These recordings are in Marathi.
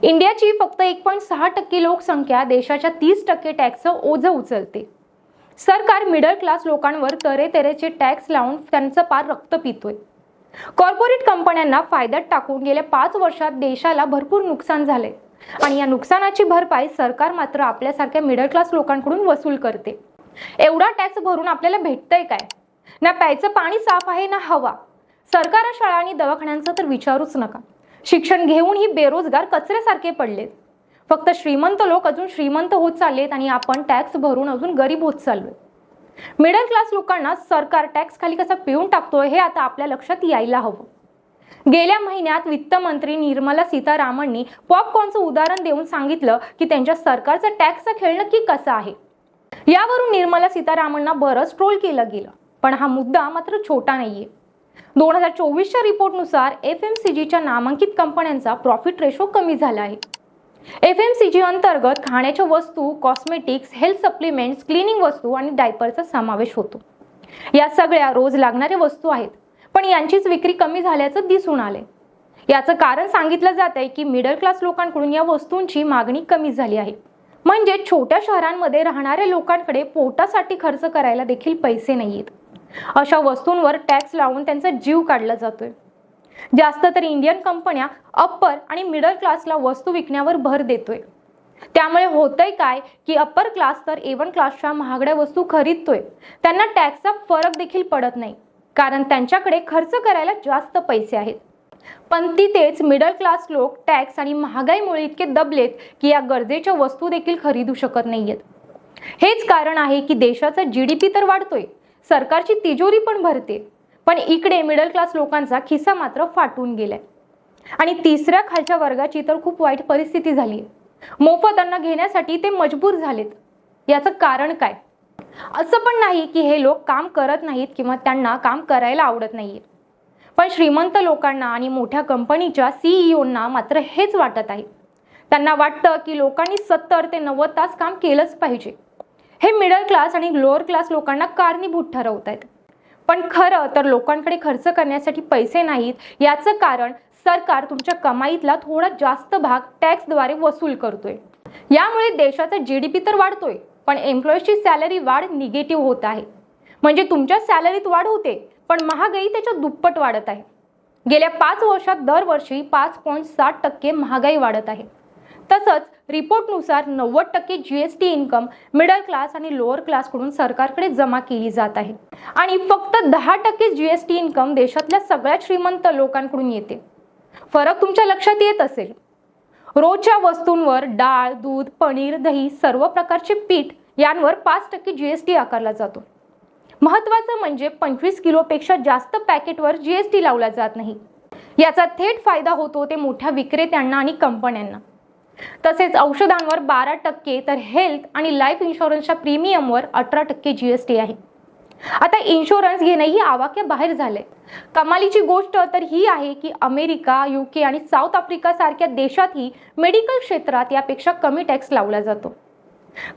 इंडियाची फक्त एक पॉईंट सहा टक्के लोकसंख्या देशाच्या तीस टक्के टॅक्सचं ओझं उचलते. सरकार मिडल क्लास लोकांवर तरेतरेचे टॅक्स लावून त्यांचं पार रक्त पितोय. कॉर्पोरेट कंपन्यांना फायद्यात टाकून गेल्या पाच वर्षात देशाला भरपूर नुकसान झाले आणि या नुकसानाची भरपाई सरकार मात्र आपल्यासारख्या मिडल क्लास लोकांकडून वसूल करते. एवढा टॅक्स भरून आपल्याला भेटतंय काय? ना प्यायचं पाणी साफ आहे ना हवा. सरकार शाळा आणि दवाखान्यांचा तर विचारूच नका. शिक्षण घेऊनही बेरोजगार कचऱ्यासारखे पडलेत. फक्त श्रीमंत लोक अजून श्रीमंत होत चाललेत आणि आपण टॅक्स भरून अजून गरीब होत चाललोय. मिडल क्लास लोकांना सरकार टॅक्स खाली कसा पिऊन टाकतोय हे आता आपल्या लक्षात यायला हवं. गेल्या महिन्यात वित्तमंत्री निर्मला सीतारामननी पॉपकॉर्नचं उदाहरण देऊन सांगितलं की त्यांच्या सरकारचं टॅक्सचं खेळ नक्की कसं आहे? यावरून निर्मला सीतारामनना बरंच ट्रोल केलं गेलं. पण हा मुद्दा मात्र छोटा नाहीये. दोन हजार चोवीसच्या रिपोर्टनुसार एफ एम सी जीच्या नामांकित कंपन्यांचा प्रॉफिट रेशो कमी झाला आहे. एफ एम सी जी अंतर्गत खाण्याच्या वस्तू कॉस्मेटिक्स हेल्थ सप्लिमेंट्स क्लिनिंग वस्तू आणि डायपरचा समावेश होतो. या सगळ्या रोज लागणाऱ्या वस्तू आहेत पण यांचीच विक्री कमी झाल्याचं दिसून आले याचं कारण सांगितलं जात आहे की मिडल क्लास लोकांकडून या वस्तूंची मागणी कमी झाली आहे. म्हणजे छोट्या शहरांमध्ये राहणाऱ्या लोकांकडे पोटासाठी खर्च करायला देखील पैसे नाहीयेत. अशा वस्तूंवर टॅक्स लावून त्यांचा जीव काढला जातोय. जास्त तर इंडियन कंपन्या अप्पर आणि मिडल क्लासला वस्तू विकण्यावर भर देतोय. त्यामुळे होतंय काय की अप्पर क्लास तर एवन क्लासच्या महागड्या वस्तू खरीदतोय. त्यांना टॅक्सचा फरक देखील पडत नाही कारण त्यांच्याकडे खर्च करायला जास्त पैसे आहेत. पण तिथेच मिडल क्लास लोक टॅक्स आणि महागाईमुळे इतके दबलेत की या गरजेच्या वस्तू देखील खरीदू शकत नाहीयेत. हेच कारण आहे की देशाचा जी डी पी तर वाढतोय. सरकारची तिजोरी पण भरते. पण इकडे मिडल क्लास लोकांचा खिसा मात्र फाटून गेलाय. आणि तिसऱ्या खालच्या वर्गाची तर खूप वाईट परिस्थिती झाली. आहे मोफत अन्न घेण्यासाठी ते मजबूर झालेत. याचं कारण काय? असं पण नाही की हे लोक काम करत नाहीत किंवा त्यांना काम करायला आवडत नाहीये. पण श्रीमंत लोकांना आणि मोठ्या कंपनीच्या सीईओंना मात्र हेच वाटत आहे. त्यांना वाटतं की लोकांनी सत्तर ते नव्वद तास काम केलंच पाहिजे. हे मिडल क्लास आणि लोअर क्लास लोकांना कारणीभूत ठरवत आहेत. पण खरं तर लोकांकडे खर्च करण्यासाठी पैसे नाहीत याचं कारण सरकार तुमच्या कमाईतला थोडा जास्त भाग टॅक्सद्वारे वसूल करतोय. यामुळे देशाचा जी डी पी तर वाढतोय पण एम्प्लॉईजची सॅलरी वाढ निगेटिव्ह होत आहे. म्हणजे तुमच्या सॅलरीत वाढ होते पण महागाई त्याच्या दुप्पट वाढत आहे. गेल्या पाच वर्षात दरवर्षी पाच पॉईंट सात टक्के महागाई वाढत आहे. तसंच रिपोर्टनुसार नव्वद टक्के G S T income middle class आणि लोअर क्लासकडून सरकारकडे जमा केली जात आहे. आणि फक्त दहा टक्के जी एस टी इन्कम देशातल्या सगळ्यात श्रीमंत लोकांकडून येते. फरक तुमच्या लक्षात येत असेल? रोजच्या वस्तूंवर डाळ दूध पनीर दही सर्व प्रकारचे पीठ यांवर पाच टक्के जी एस टी आकारला जातो. महत्त्वाचं म्हणजे पंचवीस किलोपेक्षा जास्त पॅकेटवर जी एस टी लावला जात नाही. याचा थेट फायदा होतो ते मोठ्या विक्रेत्यांना आणि कंपन्यांना. तसेच औषधांवर बारा टक्के तर हेल्थ आणि लाईफ इन्शुरन्सच्या प्रीमियमवर अठरा टक्के जी एस टी आहे. आता इन्शुरन्स घेणंही आवाक्या बाहेर झालंय. कमालीची गोष्ट तर ही आहे की अमेरिका युके आणि साऊथ आफ्रिका सारख्या देशातही मेडिकल क्षेत्रात यापेक्षा कमी टॅक्स लावला जातो.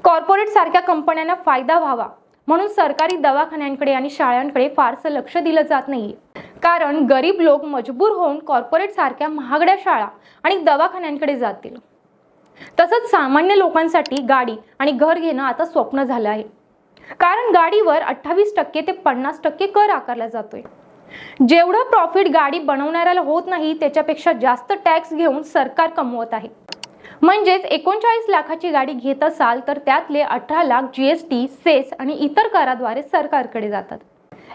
कॉर्पोरेट सारख्या कंपन्यांना फायदा व्हावा म्हणून सरकारी दवाखान्यांकडे आणि शाळांकडे फारसं लक्ष दिलं जात नाही कारण गरीब लोक मजबूर होऊन कॉर्पोरेट सारख्या महागड्या शाळा आणि दवाखान्यांकडे जातील. तसंच सामान्य लोकांसाठी गाडी आणि घर घेणं आता स्वप्न झालं आहे. कारण गाडीवर अठ्ठावीस टक्के ते पन्नास टक्के कर आकारला जातोय. जेवढं प्रॉफिट गाडी बनवणाऱ्याला होत नाही त्याच्यापेक्षा जास्त टॅक्स घेऊन सरकार कमवत आहे. म्हणजेच एकोणचाळीस लाखाची गाडी घेत असाल तर त्यातले अठरा lakh G S T cess आणि इतर कराद्वारे सरकारकडे जातात.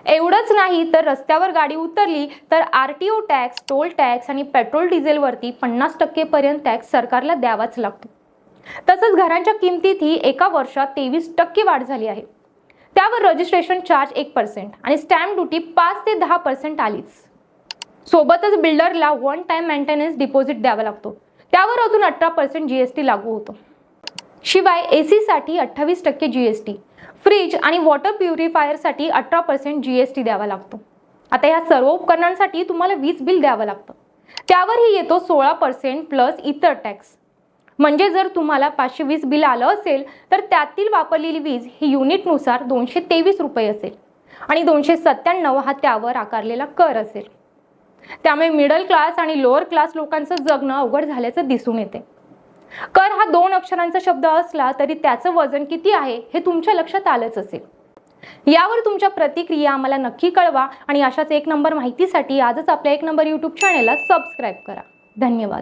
एवढंच नाही तर रस्त्यावर गाडी उतरली तर R T O tax toll tax आणि पेट्रोल डिझेलवरती पन्नास टक्केपर्यंत टॅक्स सरकारला द्यावाच लागतो. तसंच घरांच्या किमतीतही एका वर्षात तेवीस टक्के वाढ झाली आहे. त्यावर रजिस्ट्रेशन चार्ज एक पर्सेंट आणि स्टॅम्प ड्युटी पाच ते दहा पर्सेंट आलीच. सोबतच बिल्डरला वन टाइम मेंटेनन्स डिपॉझिट द्यावा लागतो. त्यावर अजून अठरा पर्सेंट जी एस टी लागू होतो. शिवाय ए सीसाठी अठ्ठावीस टक्के जी एस टी फ्रीज आणि वॉटर प्युरिफायरसाठी अठरा पर्सेंट जी एस टी द्यावा लागतो. आता या सर्व उपकरणांसाठी तुम्हाला वीज बिल द्यावं लागतं. त्यावरही येतो सोळा पर्सेंट प्लस इतर टॅक्स म्हणजे जर तुम्हाला पाचशे वीस बिल आलं असेल तर त्यातील वापरलेली वीज ही युनिटनुसार दोनशे तेवीस रुपये असेल. आणि दोनशे सत्त्याण्णव हा त्यावर आकारलेला कर असेल. त्यामुळे मिडल क्लास आणि लोअर क्लास लोकांचं जगणं अवघड झाल्याचं दिसून येते. कर हा दोन अक्षरांचा शब्द असला तरी त्याचं वजन किती आहे हे तुमच्या लक्षात आलंच असेल. यावर तुमच्या प्रतिक्रिया आम्हाला नक्की कळवा आणि अशाच एक नंबर माहितीसाठी आजच आपल्या एक नंबर यूट्यूब चॅनेलला सबस्क्राईब करा. धन्यवाद.